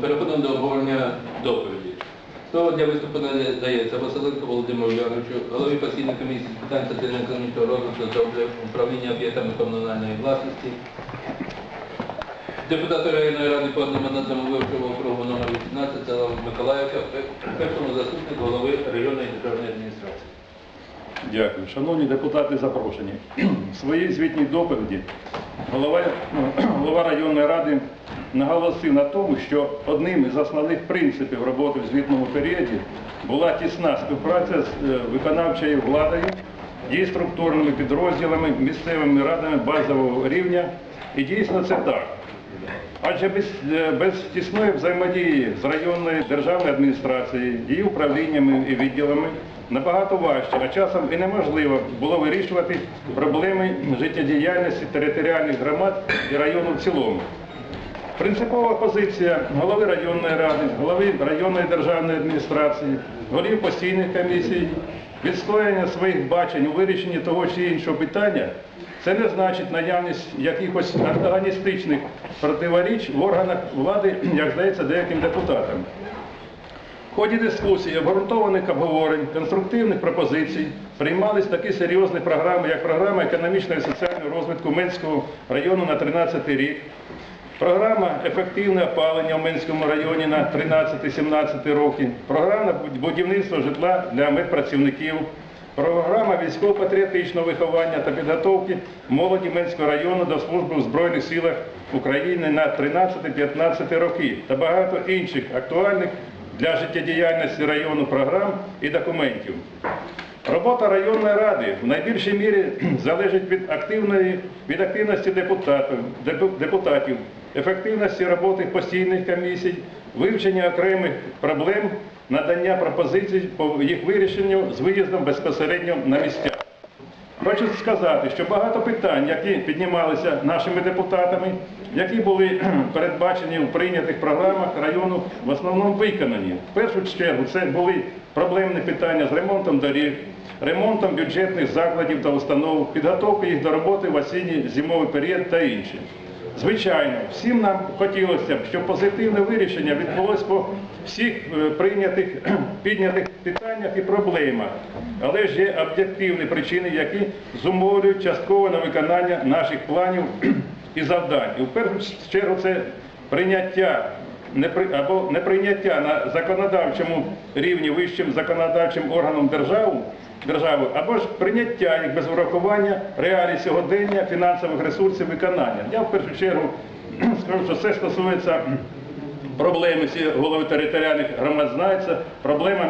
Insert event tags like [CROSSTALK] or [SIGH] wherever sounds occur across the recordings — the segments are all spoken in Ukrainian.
Переходимо до обговорення доповіді. Слово для виступу надається Василенко Володимиру Яровичу, голові постійної комісії з питань соціально-економічного розвитку та управління об'єктами комунальної власності, депутату районної ради по одномандатному виборчому округу номер 18 села Миколаївка, першому заступнику голови районної державної адміністрації. Дякую. Шановні депутати запрошені. [CLEARS THROAT] В своїй звітній доповіді голова, ну, [CLEARS THROAT] голова районної ради наголосив на тому, що одним із основних принципів роботи в звітному періоді була тісна співпраця з е, виконавчою владою, її підрозділами, місцевими радами базового рівня. І дійсно це так. Адже без, е, без тісної взаємодії з районною державною адміністрацією, її управліннями і відділами набагато важче, а часом і неможливо було вирішувати проблеми життєдіяльності територіальних громад і району в цілому. Принципова позиція голови районної ради, голови районної державної адміністрації, голів постійних комісій, відстояння своїх бачень у вирішенні того чи іншого питання, це не значить наявність якихось антагоністичних противоріч в органах влади, як здається, деяким депутатам. В ході дискусії, обґрунтованих обговорень, конструктивних пропозицій приймались такі серйозні програми, як програма економічного і соціального розвитку Менського району на 13 рік, програма ефективне опалення в Менському районі на 13-17 роки, програма будівництва житла для медпрацівників, програма військово-патріотичного виховання та підготовки молоді Менського району до служби у Збройних силах України на 13-15 роки та багато інших актуальних для життєдіяльності району програм і документів. Робота районної ради в найбільшій мірі [CLEARS THROAT] залежить від активної від активності депутатів, депутатів, ефективності роботи постійних комісій, вивчення окремих проблем, надання пропозицій по їх вирішенню з виїздом безпосередньо на місця. Хочу сказати, що багато питань, які піднімалися нашими депутатами, які були [CLEARS THROAT] передбачені у прийнятих програмах району, в основному виконані. В першу чергу це були проблемні питання з ремонтом доріг, ремонтом бюджетних закладів та установ, підготовкою їх до роботи в осінній зимовий період та інше. Звичайно, всім нам хотілося б, щоб позитивне вирішення відбулося по всіх е, прийнятих [CLEARS THROAT] піднятих питаннях і проблемах, але ж є об'єктивні причини, які зумовлюють часткове на виконання наших планів [CLEARS THROAT] і завдань. І в першу чергу це прийняття або неприйняття на законодавчому рівні вищим законодавчим органом держави, держави, або ж прийняття їх без врахування реалій сьогодення, фінансових ресурсів виконання. Я в першу чергу скажу, що це стосується проблеми, всі голови територіальних громад знаються, проблема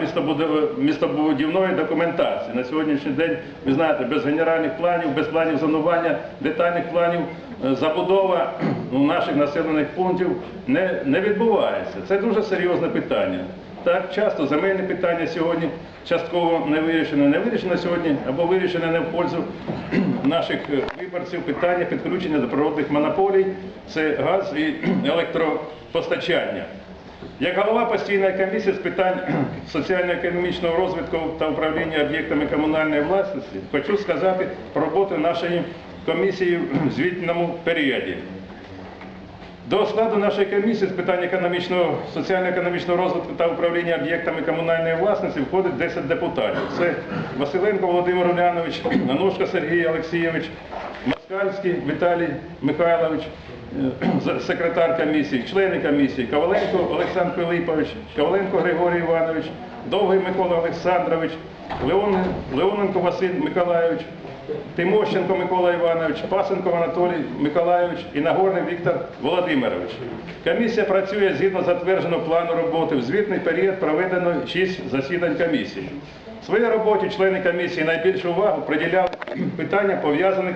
містобудівної документації. На сьогоднішній день, ви знаєте, без генеральних планів, без планів зонування, детальних планів, е, забудова ну, наших населених пунктів не, не відбувається. Це дуже серйозне питання. Так часто земельне питання сьогодні частково не вирішено, не вирішено сьогодні або вирішено не в пользу [CLEARS THROAT] наших е, виборців питання підключення до природних монополій, це газ і [CLEARS THROAT] електропостачання. Як голова постійної комісії з питань [CLEARS THROAT] соціально-економічного розвитку та управління об'єктами комунальної власності, хочу сказати про роботу нашої комісії в звітному періоді. До складу нашої комісії з питань економічного, соціально-економічного розвитку та управління об'єктами комунальної власності входить 10 депутатів. Це Василенко Володимир Улянович, Анушка Сергій Олексійович, Москальський Віталій Михайлович, е, секретар комісії, члени комісії, Коваленко Олександр Пилипович, Коваленко Григорій Іванович, Довгий Микола Олександрович, Леоненко Василь Миколайович, Тимощенко Микола Іванович, Пасенко Анатолій Миколайович і Нагорний Віктор Володимирович. Комісія працює згідно затвердженого плану роботи. В звітний період проведено 6 засідань комісії. В своїй роботі члени комісії найбільшу увагу приділяли питання, пов'язаних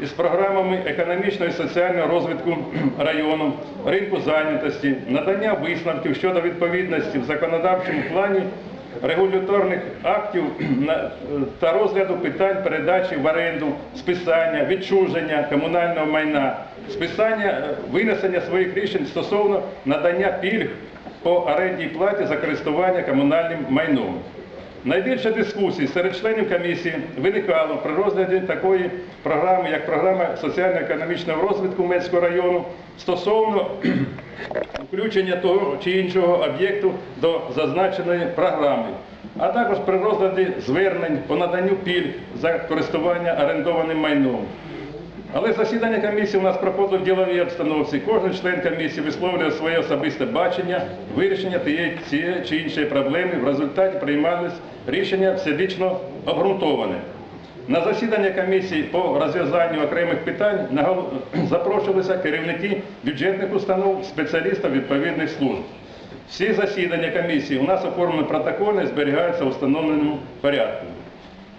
із програмами економічного і соціального розвитку району, ринку зайнятості, надання висновків щодо відповідності в законодавчому плані регуляторних актів та розгляду питань передачі в оренду, списання, відчуження комунального майна, списання, е, винесення своїх рішень стосовно надання пільг по орендній платі за користування комунальним майном. Найбільше дискусій серед членів комісії виникало при розгляді такої програми, як програма соціально-економічного розвитку Мецького району стосовно включення того чи іншого об'єкту до зазначеної програми, а також при розгляді звернень по наданню пільг за користування орендованим майном. Але засідання комісії у нас проходило в діловій обстановці. Кожен член комісії висловлює своє особисте бачення вирішення тієї чи іншої проблеми. В результаті приймались рішення всебічно обґрунтоване. На засідання комісії по розв'язанню окремих питань [CLEARS THROAT] запрошувалися керівники бюджетних установ, спеціалістів відповідних служб. Всі засідання комісії у нас оформлені протокольно і зберігаються в встановленому порядку.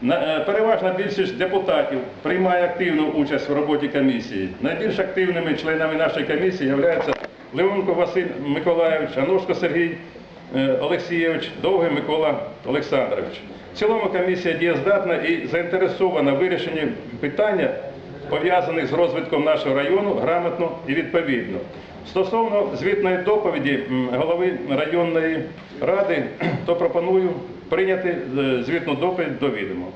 Е, Переважна більшість депутатів приймає активну участь в роботі комісії. Найбільш активними членами нашої комісії являються Леонко Василь Миколайович, Анушко Сергій Олексійович, Довгий Микола Олександрович. В цілому комісія дієздатна і заінтересована в вирішенні питання, пов'язаних з розвитком нашого району, грамотно і відповідно. Стосовно звітної доповіді голови районної ради, то пропоную прийняти е, звітну доповідь до відома.